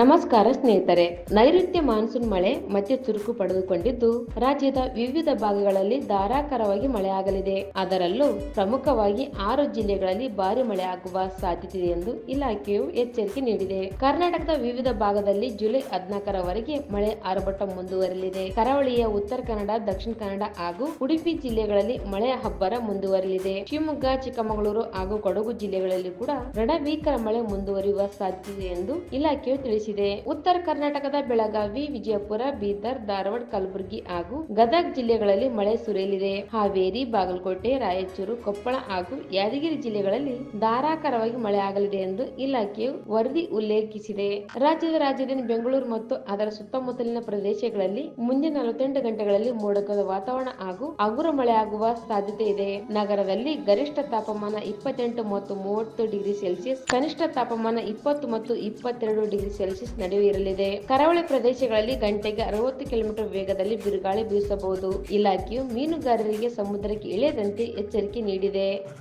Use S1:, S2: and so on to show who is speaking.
S1: ನಮಸ್ಕಾರ ಸ್ನೇಹಿತರೆ, ನೈಋತ್ಯ ಮಾನ್ಸೂನ್ ಮಳೆ ಮತ್ತೆ ಚುರುಕು ಪಡೆದುಕೊಂಡಿದ್ದು, ರಾಜ್ಯದ ವಿವಿಧ ಭಾಗಗಳಲ್ಲಿ ಧಾರಾಕಾರವಾಗಿ ಮಳೆಯಾಗಲಿದೆ. ಅದರಲ್ಲೂ ಪ್ರಮುಖವಾಗಿ ಆರು ಜಿಲ್ಲೆಗಳಲ್ಲಿ ಭಾರಿ ಮಳೆ ಆಗುವ ಸಾಧ್ಯತೆ ಇದೆ ಎಂದು ಇಲಾಖೆಯು ಎಚ್ಚರಿಕೆ ನೀಡಿದೆ. ಕರ್ನಾಟಕದ ವಿವಿಧ ಭಾಗದಲ್ಲಿ ಜುಲೈ ಹದಿನಾಲ್ಕರವರೆಗೆ ಮಳೆ ಆರ್ಭಟ ಮುಂದುವರಲಿದೆ ಕರಾವಳಿಯ ಉತ್ತರ ಕನ್ನಡ, ದಕ್ಷಿಣ ಕನ್ನಡ ಹಾಗೂ ಉಡುಪಿ ಜಿಲ್ಲೆಗಳಲ್ಲಿ ಮಳೆಯ ಹಬ್ಬರ ಮುಂದುವರಲಿದೆ ಶಿವಮೊಗ್ಗ, ಚಿಕ್ಕಮಗಳೂರು ಹಾಗೂ ಕೊಡಗು ಜಿಲ್ಲೆಗಳಲ್ಲಿ ಕೂಡ ರಣಭೀಕರ ಮಳೆ ಮುಂದುವರಿಯುವ ಸಾಧ್ಯತೆ ಇದೆ ಎಂದು ಇಲಾಖೆಯು ತಿಳಿಸಿದೆ. ಉತ್ತರ ಕರ್ನಾಟಕದ ಬೆಳಗಾವಿ, ವಿಜಯಪುರ, ಬೀದರ್, ಧಾರವಾಡ, ಕಲಬುರಗಿ ಹಾಗೂ ಗದಗ ಜಿಲ್ಲೆಗಳಲ್ಲಿ ಮಳೆ ಸುರಿಯಲಿದೆ. ಹಾವೇರಿ, ಬಾಗಲಕೋಟೆ, ರಾಯಚೂರು, ಕೊಪ್ಪಳ ಹಾಗೂ ಯಾದಗಿರಿ ಜಿಲ್ಲೆಗಳಲ್ಲಿ ಧಾರಾಕಾರವಾಗಿ ಮಳೆ ಆಗಲಿದೆ ಎಂದು ಇಲಾಖೆಯು ವರದಿ ಉಲ್ಲೇಖಿಸಿದೆ. ರಾಜ್ಯದ ರಾಜಧಾನಿ ಬೆಂಗಳೂರು ಮತ್ತು ಅದರ ಸುತ್ತಮುತ್ತಲಿನ ಪ್ರದೇಶಗಳಲ್ಲಿ ಮುಂದಿನ ನಲವತ್ತೆಂಟು ಗಂಟೆಗಳಲ್ಲಿ ಮೋಡಕದ ವಾತಾವರಣ ಹಾಗೂ ಹಗುರ ಮಳೆ ಆಗುವ ಸಾಧ್ಯತೆ ಇದೆ. ನಗರದಲ್ಲಿ ಗರಿಷ್ಠ ತಾಪಮಾನ ಇಪ್ಪತ್ತೆಂಟು ಮತ್ತು ಮೂವತ್ತು ಡಿಗ್ರಿ ಸೆಲ್ಸಿಯಸ್, ಕನಿಷ್ಠ ತಾಪಮಾನ ಇಪ್ಪತ್ತು ಮತ್ತು ಇಪ್ಪತ್ತೆರಡು ಡಿಗ್ರಿ ಸೆಲ್ಸಿಯಸ್ ನಡುವೆ ಇರಲಿದೆ. ಕರಾವಳಿ ಪ್ರದೇಶಗಳಲ್ಲಿ ಗಂಟೆಗೆ ಅರವತ್ತು ಕಿಲೋಮೀಟರ್ ವೇಗದಲ್ಲಿ ಬಿರುಗಾಳಿ ಬೀಸಬಹುದು. ಇಲಾಖೆಯು ಮೀನುಗಾರರಿಗೆ ಸಮುದ್ರಕ್ಕೆ ಇಳಿಯದಂತೆ ಎಚ್ಚರಿಕೆ ನೀಡಿದೆ.